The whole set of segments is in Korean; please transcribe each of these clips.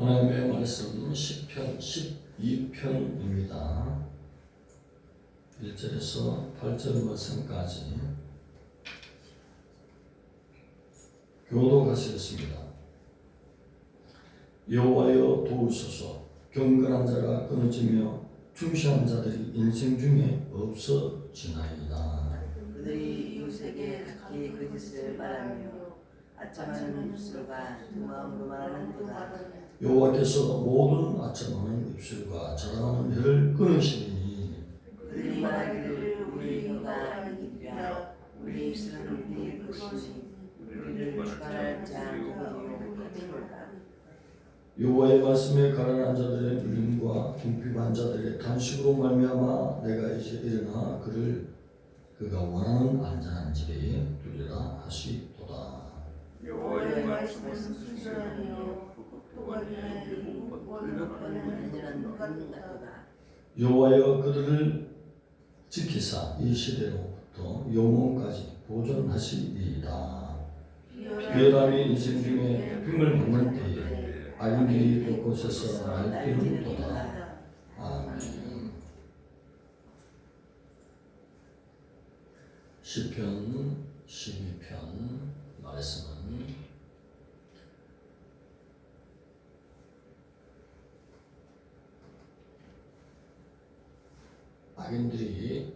하나님의 말씀 10편 12편입니다. 1절에서 8절 말씀까지 교독하시겠습니다. 여호와여 도우소서 경건한 자가 끊어지며 중시한 자들이 인생 중에 없어지나이다. 그들이 이웃에게 각기 거짓을 말하며 아첨하는 입술과 두 마음으로 말하는 도다 여호와께서 모든 아첨하는 입술과 자랑하는 혀를 끊으시니 그들이 말하기를 우리 혀가 이기랴 우리 입술은 우리 것이니 우리를 여호와의 말씀에 가난한 자들의 눌림과 궁핍한 자들의 탄식으로 말미암아 내가 이제 일어나 그를 그가 원하는 안전한 집에 두리라 하시도다. 여호와의 말씀은 순전하며 여호와여 그들을 지키사 이 시대로부터 영원까지 보존하시리이다. 비열함이 인생 중에 흉을 받는 때에 악인들이 곳곳에서 날뛰는도다. 아멘. 시편 12편 말씀은 악인들이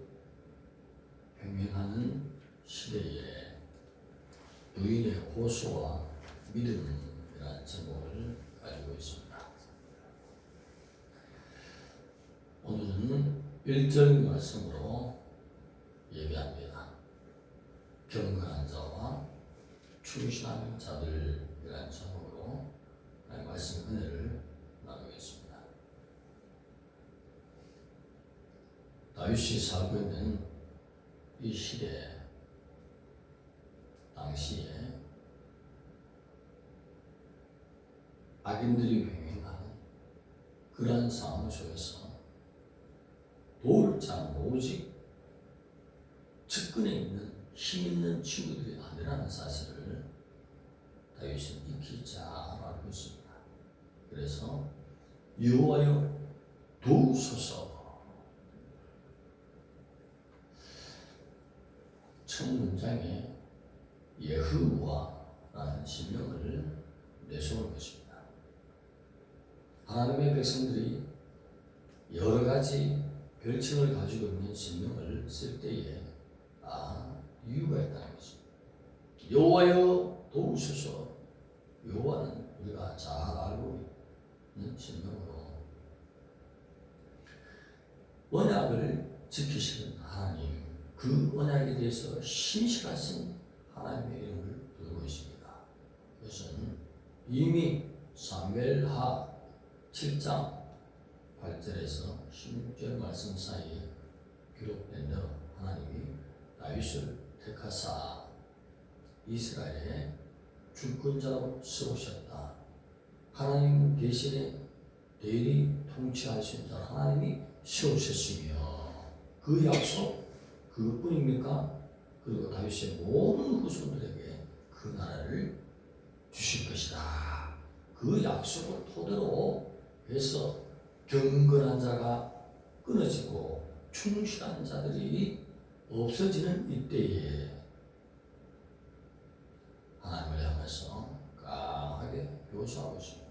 병행하는 시대에 유인의 호소와 믿음이라는 제목을 가지고 있습니다. 오늘은 1절 말씀으로 예배합니다. 경건한 자와 충실한 자들이라는 제목으로 말씀 은혜를 나누겠습니다. 다윗이 살고 있는 이 시대 당시에 악인들이 병행하는 그러한 속에서 도울 자는 오직 측근에 있는 힘 있는 친구들이 아니라는 사실을 다윗은 익히 잘 알고 있습니다. 그래서 여호와여 도우소서 첫 문장에 예흐와라는 신명을 내세울 것입니다. 하나님의 백성들이 여러 가지 별칭을 가지고 있는 신명을 쓸 때에 아 이유가 있다는 것입니다. 여호와여 도우소서 여호와는 우리가 잘 알고 있는 신명으로 언약을 지키시는 하나님 그 언약에 대해서 신실하신 하나님의 이름을 부르고 있습니다. 그것은 이미 사무엘하 7장 8절에서 16절 말씀 사이에 기록된 대로 하나님이 다윗을 택하사 이스라엘의 주권자로 세우셨다. 하나님 대신에 대리 통치하신 자 하나님이 세우셨으며 그 약속 그것뿐입니까? 그리고 다윗의 모든 후손들에게 그 나라를 주실 것이다. 그 약속을 토대로 해서 경건한 자가 끊어지고 충실한 자들이 없어지는 이때에 하나님을 향해서 강하게 교수하고 있습니다.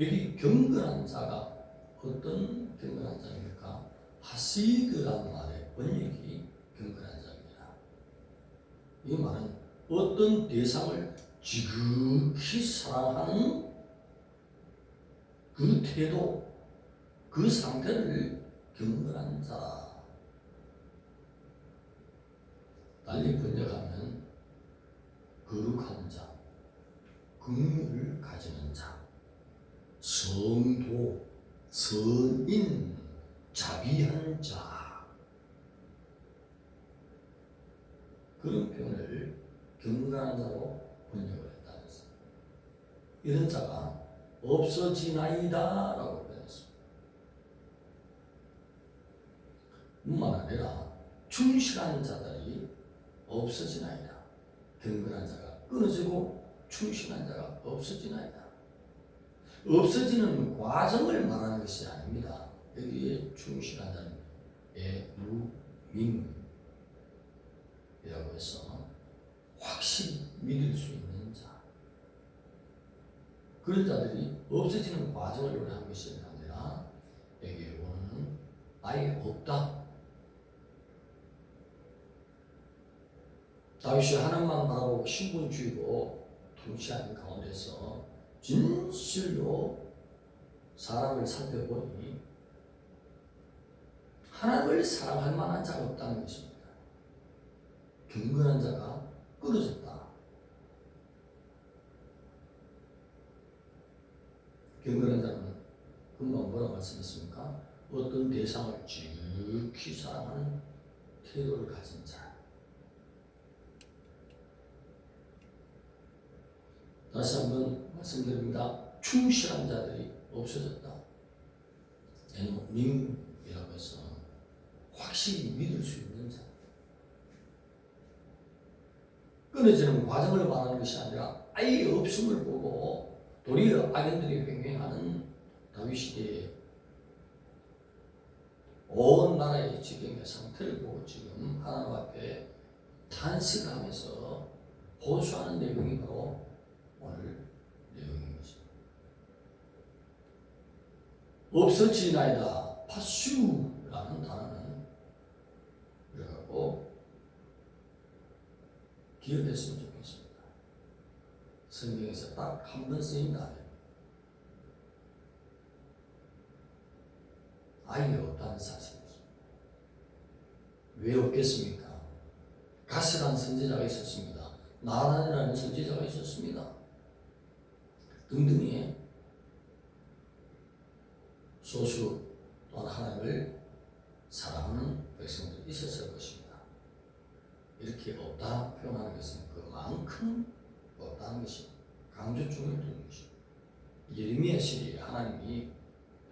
여기 경건한 자가 어떤 경건한 자입니까? 하시드라는 말의 번역이 경건한 자입니다. 이 말은 어떤 대상을 지극히 사랑하는 그 태도, 그 상태를 경건한 자. 달리 번역하면 거룩한 자, 긍휼을 가지는 자, 성도, 선인, 자비한 자. 그런 표현을 경건한 자로 번역을 했다는 것입니다. 이런 자가 없어지나이다 라고 표현했습니다. 뿐만 아니라 충실한 자들이 없어지나이다. 경건한 자가 끊어지고 충실한 자가 없어지나이다. 없어지는 과정을 말하는 것이 아닙니다. 여기에 충실한 자는 예루민 이라고 해서 확실히 믿을 수 있는 자. 그런 자들이 없어지는 과정을 요구하는 것이 아니라 여기 오는 아예 없다. 다윗이 하나님만 바라보고 신분주의고 통치하는 가운데서 진실로 사람을 살펴보니 하나님을 사랑할 만한 자가 없다는 것입니다. 경건한 자가 끊어졌다. 경건한 자는 금방 뭐라 말씀했습니까? 어떤 대상을 지극히 사랑하는 태도를 가진 자. 다시 한번 말씀드립니다. 충실한 자들이 없어졌다. 민이라고 해서 확실히 믿을 수 있는 자. 끊어지는 과정을 말하는 것이 아니라 아예 없음을 보고 도리어 악인들이 횡행하는 다윗 시대의 온 나라의 지경의 상태를 보고 지금 하나님 앞에 탄식하면서 호소하는 내용이 바로 오늘 내용인 것입니다. 없어지나이다 파슈라는 단어는 그래갖고 기억했으면 좋겠습니다. 성경에서 딱 한 번 쓰인 단어예요. 아예 없다는 사실이죠. 왜 없겠습니까? 가스란 선지자가 있었습니다. 나단이라는 선지자가 있었습니다. 등등의 소수 또한 하나님을 사랑하는 백성들이 있었을 것입니다. 이렇게 없다 표현하는 것은 그만큼 없다는 것이 강조점을 두는 것입니다. 예레미야 시대에 하나님이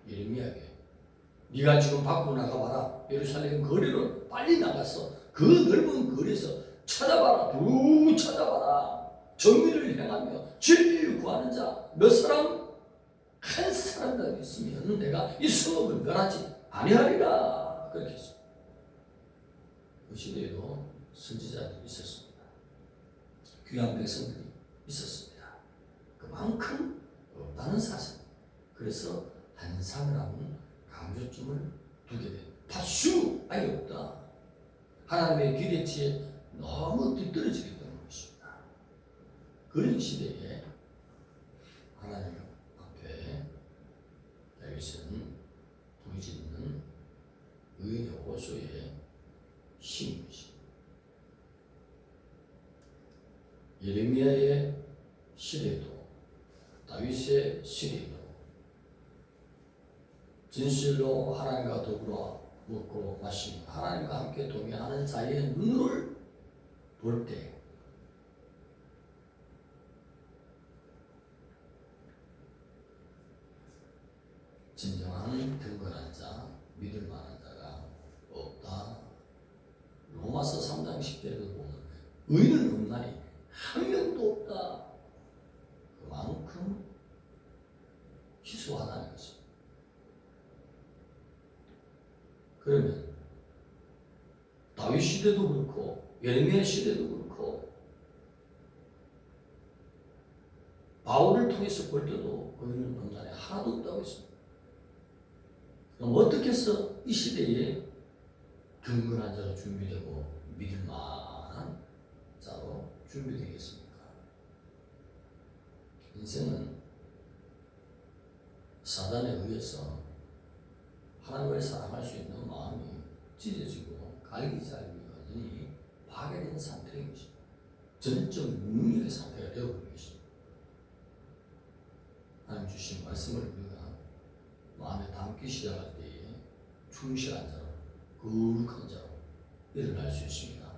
예레미야에게 네가 지금 밖으로 나가봐라 예루살렘 거리로 빨리 나가서 그 넓은 거리에서 찾아봐라 두 찾아봐라 정의를 행하며 진리를 구하는 자 몇 사람 한 사람이라도 있으면 내가 이 성읍을 멸하지 아니하리라 그렇게 했습니다. 그 시대에도 선지자들이 있었습니다. 귀한 백성들이 있었습니다. 그만큼 없다는 사실. 그래서 한상이라는 강조점을 두게 돼. 파슈 아예 없다. 하나님의 기대치에 너무 뒤떨어지게 되는 것입니다. 그런 시대에 하나님 앞에 다윗은 부르짖는 의인의 호소에 힘인 것입니다. 예레미야의 시대도 다윗의 시대도 진실로 하나님과 더불어 마시고 하나님과 함께 동행하는 자의 눈을 볼 때 진정한 경건한 자, 믿을 만한 자가 없다. 로마서 3장 10절에도 보면 의는 없나니 한 명도 없다. 그만큼 희소하다는 것입니다. 그러면 다윗 시대도 예레미야 시대도 그렇고 바울을 통해서 볼 때도 의는 없나니 하나도 없다고 했습니다. 그럼 어떻게 해서 이 시대에 경건한 자로 준비되고 믿을 만한 자로 준비되겠습니까? 인생은 사단에 의해서 하나님을 사랑할 수 있는 마음이 찢어지고 갈기잘기니 파괴된 상태인 것입니다. 전적 무능력의 상태가 되어버린 것입니다. 하나님 주신 말씀을 우리가 마음에 담기 시작할 때에 충실한 자로 거룩한 자로 일어날 수 있습니다.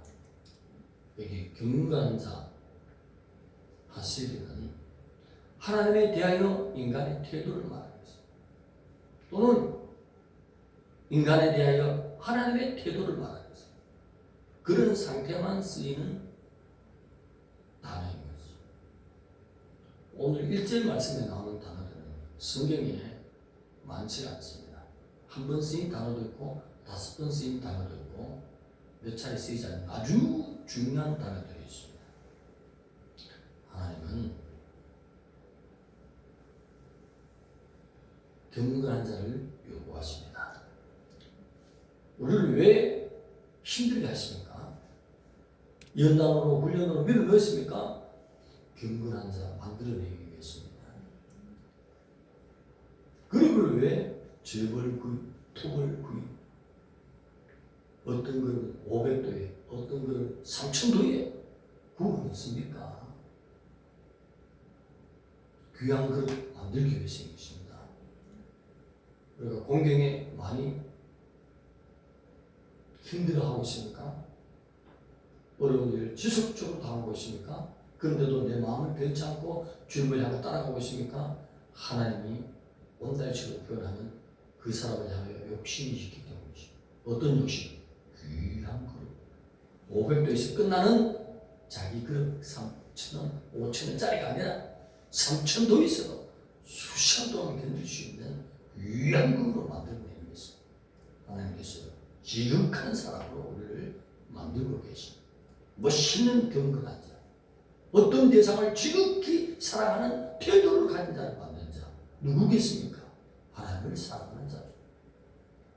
여기 경건한 자 하시리는 하나님에 대하여 인간의 태도를 말하는 것입니다. 또는 인간에 대하여 하나님의 태도를 것입니다. 그런 상태만 쓰이는 단어인 것입니다. 오늘 1절 말씀에 나오는 단어들은 성경에 많지가 않습니다. 한 번 쓰인 단어도 있고 다섯 번 쓰인 단어도 있고 몇 차례 쓰이지 않는 아주 중요한 단어들이 있습니다. 하나님은 경건한 자를 요구하십니다. 우리를 왜 힘들게 하십니까? 연단으로 훈련으로 밀어 넣었습니까? 경건한 자 만들어내기 위해서입니다. 그리고 왜 재벌 구입, 토벌 구입, 어떤 걸 500도에, 어떤 걸 3000도에 구워놓습니까? 귀한 그릇 만들기 위해서인 것입니다. 우리가 공경에 많이 힘들어하고 있습니까? 어려운 일 지속적으로 당하고 있습니까? 그런데도 내 마음을 변치 않고 주님을 향해 따라가고 있습니까? 하나님이 온달식으로 표현하면 그 사람을 향하여 욕심이 있기 때문이죠. 어떤 욕심? 귀한 그릇. 500도에서 끝나는 자기 그릇 3천원, 5천원짜리가 아니라 3천도에서 수시간 동안 견딜 수 있는 귀한 그릇으로 만들어내는 것을 하나님께서 지극한 사람으로 우리를 만들고 계십니다. 멋있는 경건한 자, 어떤 대상을 지극히 사랑하는 태도를 가진 자를 만든 자 누구겠습니까? 하나님을 사랑하는 자죠.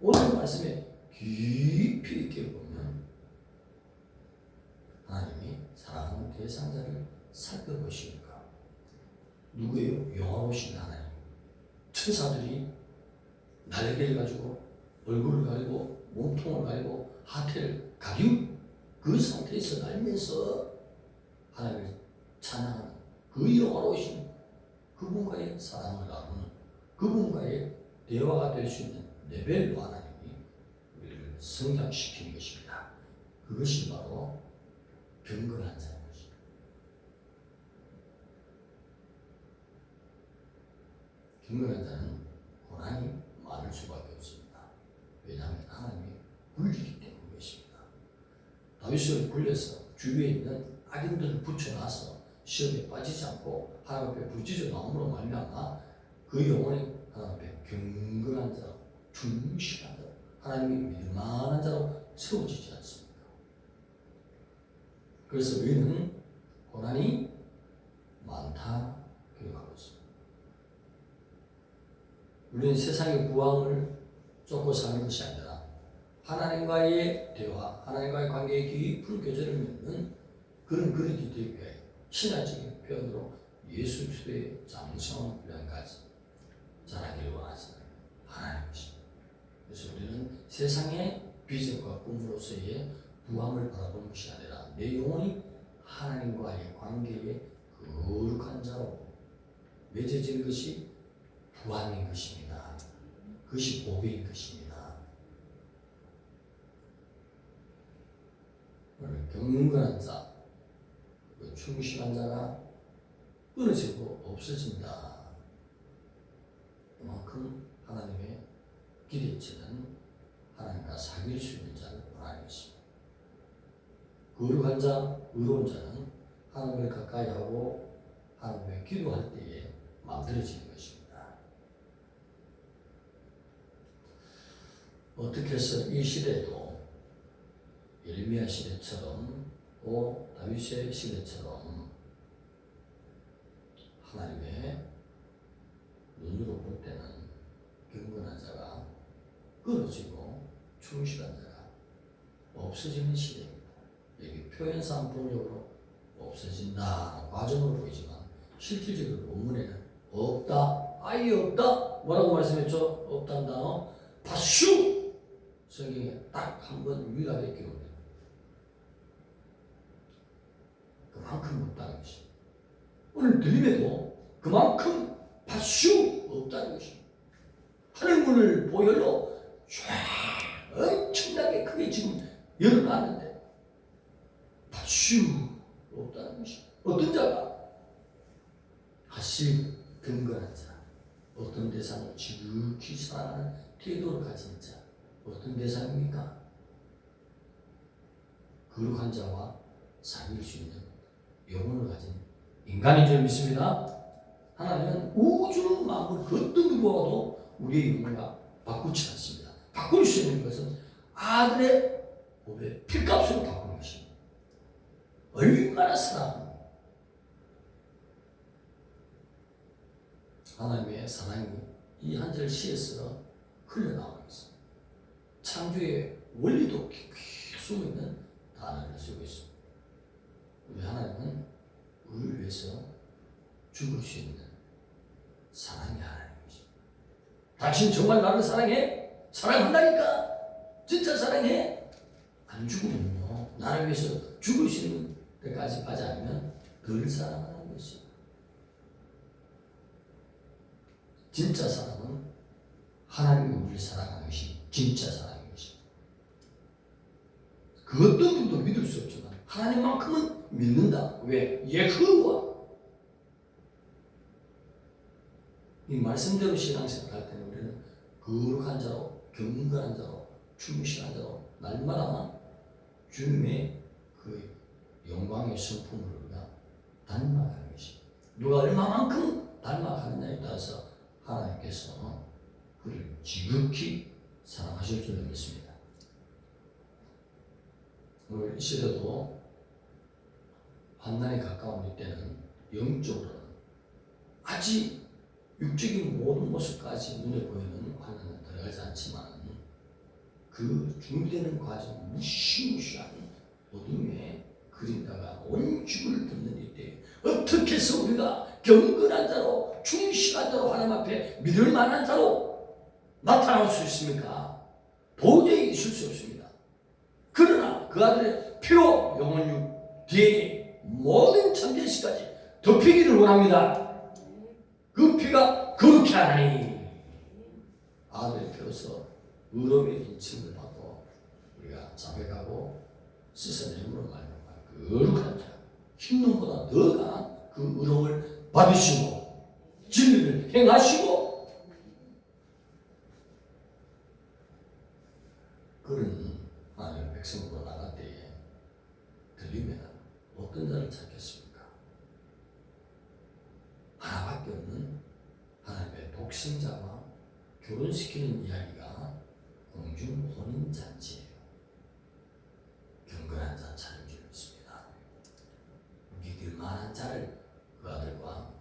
오늘 말씀에 깊이 있게 보면 하나님이 사랑하는 대상자를 살펴보시니까 누구예요? 영화로우신 하나님. 천사들이 날개를 가지고 얼굴을 가리고 몸통을 가리고 하태를 가리고 그 상태에서 날면서 하나님을 찬양하는 그 영화로우신 그분과의 사랑을 나누는 그분과의 대화가 될 수 있는 레벨로 하나님이 우리를 성장시키는 것입니다. 그것이 바로 경건한 것입니다. 경건한 자는 고난이 많을 수밖에 없습니다. 왜냐하면 하나님이 그것입니다. 다윗을 굴려서 주위에 있는 악인들을 붙여놔서 시험에 빠지지 않고 하나님 앞에 부르짖어 나옴으로 말미암아 그 영혼이 하나님 앞에 경건한 자로 충실한 자로 하나님이 믿을만한 자로 세워지지 않습니까? 그래서 우리는 고난이 많다 기록하고 있습니다. 우리는 세상의 부왕을 쫓고 사는 것이 아니라 하나님과의 대화, 하나님과의 관계의 깊은 교제를 맺는 그런 그릇이 되기 위해 신화적인 표현으로 예수 그리스도의 장성한 분량까지 자라기를 원하시는 하나님 것입니다. 그래서 우리는 세상의 비전과 꿈으로서의 부함을 바라보는 것이 아니라 내 영혼이 하나님과의 관계에 거룩한 자로 맺어진 것이 부함인 것입니다. 그것이 보배인 것입니다. 오늘 경건한 자, 그 충실한 자가 끊어지고 없어진다. 그만큼 하나님의 기대치는 하나님과 사귈 수 있는 자를 원하는 것입니다. 거룩한 자, 의로운 자는 하나님을 가까이 하고 하나님의 기도할 때에 만들어지는 것입니다. 어떻게 해서 이 시대에도 예레미야 시대처럼 또 다윗의 시대처럼 하나님의 눈으로 볼 때는 경건한 자가 끊어지고 충실한 자가 없어지는 시대입니다. 여기 표현상 본적으로 없어진다 과정으로 보이지만 실질적으로 본문에는 없다 아예 없다 뭐라고 말씀했죠? 없다는 단어 파슈 성경에 딱 한 번 유일하게 기록됩니다. 그만큼 없다는 것입니다. 오늘 들림에도 그만큼 파슈 없다는 것입니다. 하늘 문을 보혈로 쫙 엄청나게 크게 지금 열어놨는데 파슈 없다는 것입니다. 어떤 자가 하실 근거한 자, 어떤 대상을 지극히 사랑하는 태도를 가진 자, 어떤 대상입니까? 거룩한 자와 사귈 수 있는 영혼을 가진 인간인 줄 믿습니다. 하나님은 우주 만물 그 어떤 누구와도 우리의 영혼과 바꾸지 않습니다. 바꿀 수 있는 것은 아들의 몸의 필값으로 바꾸는 것입니다. 얼마나 사랑 하나님의 사랑이 이 한절 시에서 있습니다. 창조의 원리도 깊이 있는 단어를 쓰고 있습니다. 우리 하나님은 우리를 위해서 죽을 수 있는 사랑의 하나님이십니다. 당신 정말 나를 사랑해? 사랑한다니까? 진짜 사랑해? 안 죽으면요. 나를 위해서 죽을 수 있는 데까지 가지 않으면 덜 사랑하는 것이요. 진짜 사랑은 하나님이 우리를 사랑하는 것이 진짜 사랑인 것입니다. 그 어떤 분도 믿을 수 없지만 하나님만큼은 믿는다. 왜? 예크와 이 말씀대로 신앙생활 할 때는 우리는 거룩한 자로 경건한 자로 충실한 자로 날마다 주님의 그 영광의 성품을 우리가 닮아가는 것이 누가 얼마만큼 닮아가느냐에 따라서 하나님께서 그를 지극히 사랑하실 줄 믿습니다. 오늘 이 시대도 환난이 가까운 이때는 영적으로는 아직 육적인 모든 모습까지 눈에 보이는 환난은 들어가지 않지만 그 준비되는 과정 무시무시한 어둠의 그림자가 온 죽을 듣는 이때 어떻게 해서 우리가 경건한 자로 충실한 자로 하나님 앞에 믿을 만한 자로 나타날 수 있습니까? 도저히 있을 수 없습니다. 그러나 그 아들의 피로 영혼육 DNA 모든 천재시까지 덮이기를 원합니다. 그 피가 거룩히 하나니 아들의 피로서 의로움의 인칭을 받고 우리가 자백하고 씻어내므로 말미암아 거룩한 자 흰눈보다 더 강한 그 의로움을 받으시고 진리를 행하시고 그런 하나님의 백성으로 나갈 때에 들리면 어떤 자를 찾겠습니까? 하나밖에 없는 하나님의 독생자와 결혼시키는 이야기가 공중 혼인 잔치예요. 경건한 자 찾을 줄 믿습니다. 믿을 만한 자를 그 아들과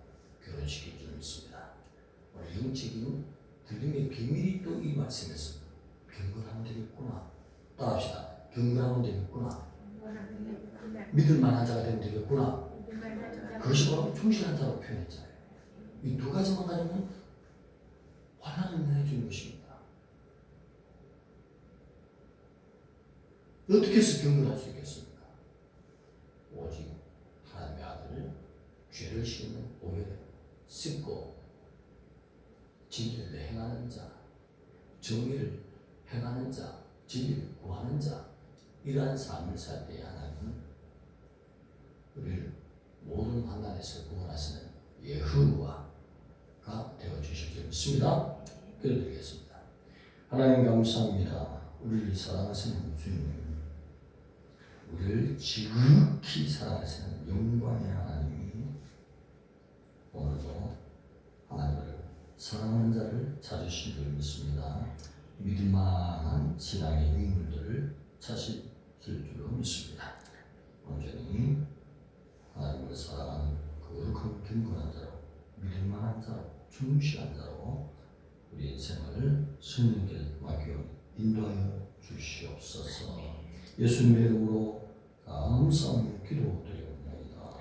결혼시킬 줄 믿습니다. 오늘 영적인 들림의 비밀이 또 이 말씀에서 경건하면 되겠구나. 따라합시다. 경건하면 되겠구나. 믿을 만한 자가 되겠구나. 그것이 바로 충실한 자로 표현했잖아요. 이 두 가지만 가지면 환란을 면해주는 것입니다. 어떻게 해서 경건할 수 있겠습니까? 오직 하나님의 아들을 죄를 씻는 오해를 씻고 진리를 행하는 자, 정의를 행하는 자, 진리를 구하는 자, 이러한 삶을 살 때에 하나님은 우리를 모든 환난에서 구원하시는 예후와가 되어 줄 믿습니다. 기도드리겠습니다. 하나님 감사합니다. 우리를 사랑하시는 주님, 우리를 지극히 사랑하시는 영광의 하나님이 오늘도 하나님을 사랑하는 자를 찾으신 줄 믿습니다. 믿을만한 신앙의 인물들을 찾으실 줄로 믿습니다. 온전히 하나님을 사랑하는 거룩한 경건한 자로 믿을만한 자로 충실한 자로 우리 인생을 성령께 맡겨 인도하여 주시옵소서. 예수님의 이름으로 감사하며 기도드립니다.